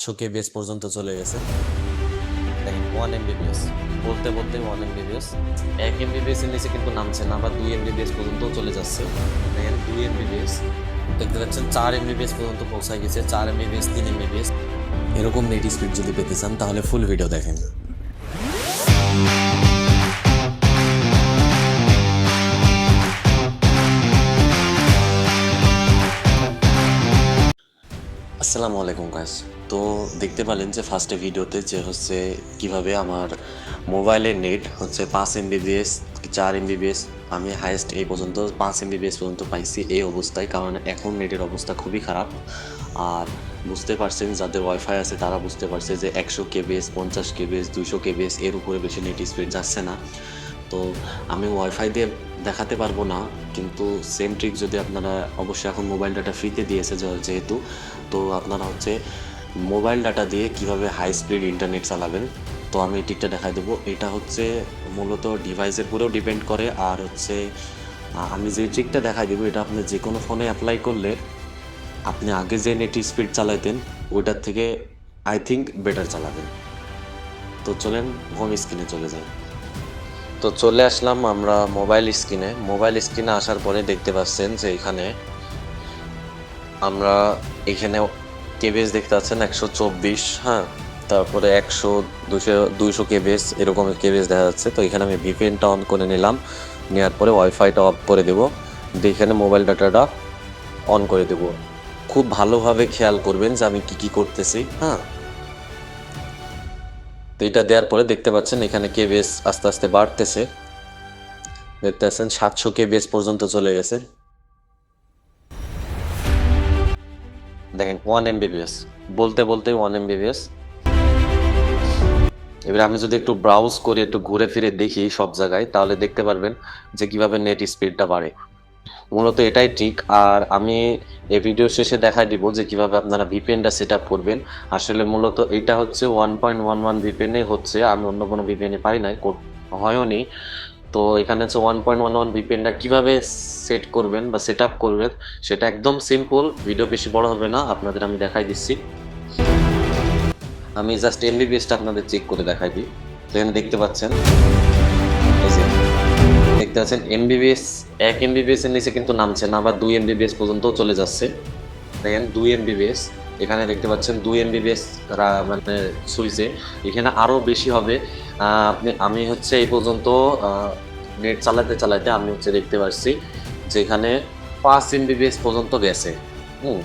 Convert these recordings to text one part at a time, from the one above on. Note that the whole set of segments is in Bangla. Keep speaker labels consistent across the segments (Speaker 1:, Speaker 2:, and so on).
Speaker 1: সাতশো কে বেস পর্যন্ত চলে গেছে। দেখেন ওয়ান এমবিবিএস বলতে বলতে ওয়ান এমবিবিএস এক এমবিবিএস এর নিচে কিন্তু নামছে না, আবার দুই এমবিবিএস পর্যন্ত চলে যাচ্ছে। দেখেন, দুই এমবিবিএস দেখতে পাচ্ছেন, চার এমবিবিএস পর্যন্ত পৌঁছায় গেছে, চার এমবিবিএস তিন এমবিবিএস এরকম নেট স্পিড যদি পেতে চান, তাহলে ফুল ভিডিও দেখেন। আসসালামু আলাইকুম গাইস তো দেখতে পেলেন যে ফার্স্টে ভিডিওতে যে হচ্ছে কীভাবে আমার মোবাইলের নেট হচ্ছে পাঁচ এমবিবিএস চার এমবিবিএস আমি হাইয়েস্ট এই পর্যন্ত পাঁচ এমবিবিএস পর্যন্ত পাইছি এই অবস্থায়, কারণ এখন নেটের অবস্থা খুবই খারাপ। আর বুঝতে পারছেন যাদের ওয়াইফাই আছে তারা বুঝতে পারছে যে একশো কেবিএস পঞ্চাশ কেবিএস দুশো কেবিএস এর উপরে বেশি নেট স্পিড যাচ্ছে না। তো আমি ওয়াইফাই দিয়ে দেখাতে পারব না, কিন্তু সেম ট্রিক যদি আপনারা অবশ্যই এখন মোবাইল ডাটা ফ্রিতে দিয়েছে যেহেতু, তো আপনারা হচ্ছে মোবাইল ডাটা দিয়ে কীভাবে হাই স্পিড ইন্টারনেট চালাবেন। তো আমি এই ট্রিকটা দেখাই দেবো। এটা হচ্ছে মূলত ডিভাইসের উপরেও ডিপেন্ড করে, আর হচ্ছে আমি যে ট্রিকটা দেখাই দেবো, এটা আপনি যে কোনো ফোনে অ্যাপ্লাই করলে আপনি আগে যে নেট স্পিড চালাইতেন, ওইটার থেকে আই থিঙ্ক বেটার চালাবেন। তো চলেন হোম স্ক্রিনে চলে যাই। তো চলে আসলাম আমরা মোবাইল স্ক্রিনে মোবাইল স্ক্রিনে আসার পরে দেখতে পাচ্ছেন যে এখানে আমরা এখানে কেবেজ দেখতে পাচ্ছেন একশো চব্বিশ হ্যাঁ? তারপরে একশো দুশো, দুইশো কেবেজ এরকম কেবেজ দেখা যাচ্ছে। তো এখানে আমি ভিপিএনটা অন করে নিলাম। নেওয়ার পরে ওয়াইফাইটা অফ করে দেবো। দিয়ে এখানে মোবাইল ডাটাটা অন করে দেবো। খুব ভালোভাবে খেয়াল করবেন যে আমি কি কি করতেছি হ্যাঁ? তো এটা দেওয়ার পরে দেখতে পাচ্ছেন এখানে কে কেবিএস আস্তে আস্তে বাড়তেছে। দেখতে পাচ্ছেন সাতশো কে কেবিএস পর্যন্ত চলে গেছে। দেখেন ওয়ান এমবিবিএস বলতে বলতে ওয়ান এমবিবিএস এবার আমি যদি একটু ব্রাউজ করি, একটু ঘুরে ফিরে দেখি সব জায়গায়, তাহলে দেখতে পারবেন যে কীভাবে নেট স্পিডটা বাড়ে। মূলত এটাই ঠিক আর আমি এই ভিডিও শেষে দেখাই দিব যে কীভাবে আপনারা ভিপিএনটা সেট আপ করবেন। আসলে মূলত এটা হচ্ছে ওয়ান পয়েন্ট ওয়ান ওয়ান ভিপিএনে হচ্ছে, আমি অন্য কোনো ভিপিএনে পাই নাই কর- হয়ও নি। তো এখানে হচ্ছে ওয়ান পয়েন্ট ওয়ান ওয়ান ভিপিএনটা কীভাবে সেট করবেন বা সেট আপ করবেন, সেটা একদম সিম্পল ভিডিও বেশি বড় হবে না, আপনাদের আমি দেখাই দিচ্ছি। আমি জাস্ট এমবিবিএসটা আপনাদের চেক করে দেখাই দিই। তো এখানে দেখতে পাচ্ছেন, এই যে দেখতে পাচ্ছেন এমবিবিএস এক এমবিবিএস এর নিচে কিন্তু নামছে না, আবার দুই এমবিবিএস পর্যন্ত চলে যাচ্ছে। দেখেন, দুই এমবিবিএস এখানে দেখতে পাচ্ছেন, দুই এমবিবিএস মানে সুইচে এখানে আরও বেশি হবে। আপনি, আমি হচ্ছে এই পর্যন্ত নেট চালাতে চালাতে আমি হচ্ছে দেখতে পাচ্ছি যেখানে পাঁচ এমবিবিএস পর্যন্ত গেছে। হুম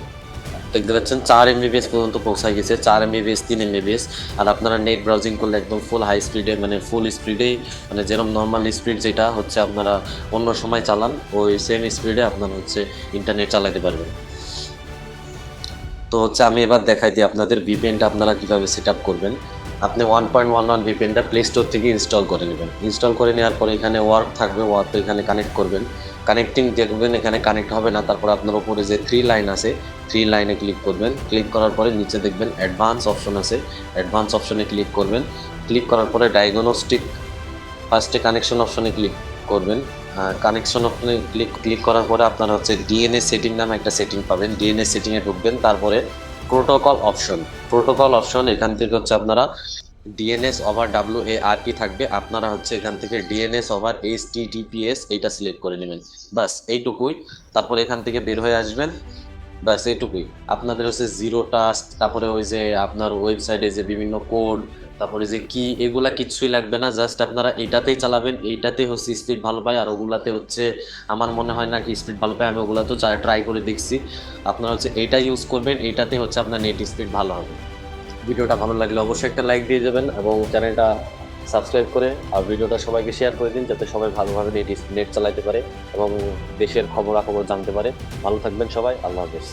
Speaker 1: দেখতে পাচ্ছেন, চার এমবিবিএস পর্যন্ত পৌঁছায় গেছে, চার এমবিবিএস তিন এমবিবিএস আর আপনারা নেট ব্রাউজিং করলে একদম ফুল হাই স্পিডে মানে ফুল স্পিডেই মানে যেরকম নর্মাল স্পিড যেটা হচ্ছে আপনারা অন্য সময় চালান, ওই সেম স্পিডে আপনারা হচ্ছে ইন্টারনেট চালাতে পারবেন। তো হচ্ছে আমি এবার দেখাই দিই আপনাদের ভিপিএনটা আপনারা কীভাবে সেট করবেন। আপনি ওয়ান পয়েন্ট ওয়ান ওয়ান ভিপিএনটা প্লে স্টোর থেকে ইনস্টল করে নেবেন। ইনস্টল করে নেওয়ার পরে এখানে ওয়ার্ক থাকবে ওয়ার্ক এখানে কানেক্ট করবেন। কানেক্টিং দেখবেন, এখানে কানেক্ট হবে না, তারপর আপনার উপরে যে থ্রি লাইন আছে থ্রি লাইনে ক্লিক করবেন। ক্লিক করার পরে নিচে দেখবেন অ্যাডভান্স অপশন আছে। অ্যাডভান্স অপশনে ক্লিক করবেন। ক্লিক করার পরে ডায়াগনস্টিক ফার্স্টে কানেকশন অপশনে ক্লিক করবেন। কানেকশন অপশনে ক্লিক ক্লিক করার পরে আপনারা হচ্ছে ডিএনএ সেটিং নামে একটা সেটিং পাবেন। ডিএনএ সেটিংয়ে ঢুকবেন, তারপরে প্রোটোকল অপশন প্রোটোকল অপশন এখান থেকে হচ্ছে আপনারা DNS over W A R কি থাকবে। আপনারা হচ্ছে এখান থেকে DNS over H T DPS এইটা সিলেক্ট করে নেবেন। বাস এইটুকুই। তারপর এখান থেকে বের হয়ে আসবেন। ব্যাস, এইটুকুই। আপনাদের হচ্ছে জিরো টাস্ক তারপরে ওই যে আপনার ওয়েবসাইটে যে বিভিন্ন কোড তারপরে যে কি, এগুলা কিচ্ছুই লাগবে না জাস্ট আপনারা এইটাতেই চালাবেন এইটাতে হচ্ছে স্পিড ভালো পায়, আর ওগুলাতে হচ্ছে আমার মনে হয় না কি স্পিড ভালো পায়, আমি ওগুলা তো ট্রাই করে দেখছি। আপনারা হচ্ছে এইটা ইউজ করবেন, এইটাতে হচ্ছে আপনার নেট স্পিড ভালো হবে। ভিডিওটা ভালো লাগলে অবশ্যই একটা লাইক দিয়ে যাবেন এবং চ্যানেলটা সাবস্ক্রাইব করে, আর ভিডিওটা সবাইকে শেয়ার করে দিন, যাতে সবাই ভালোভাবে নেট নেট চালাতে পারে এবং দেশের খবরাখবর জানতে পারে। ভালো থাকবেন সবাই, আল্লাহ হাফেজ।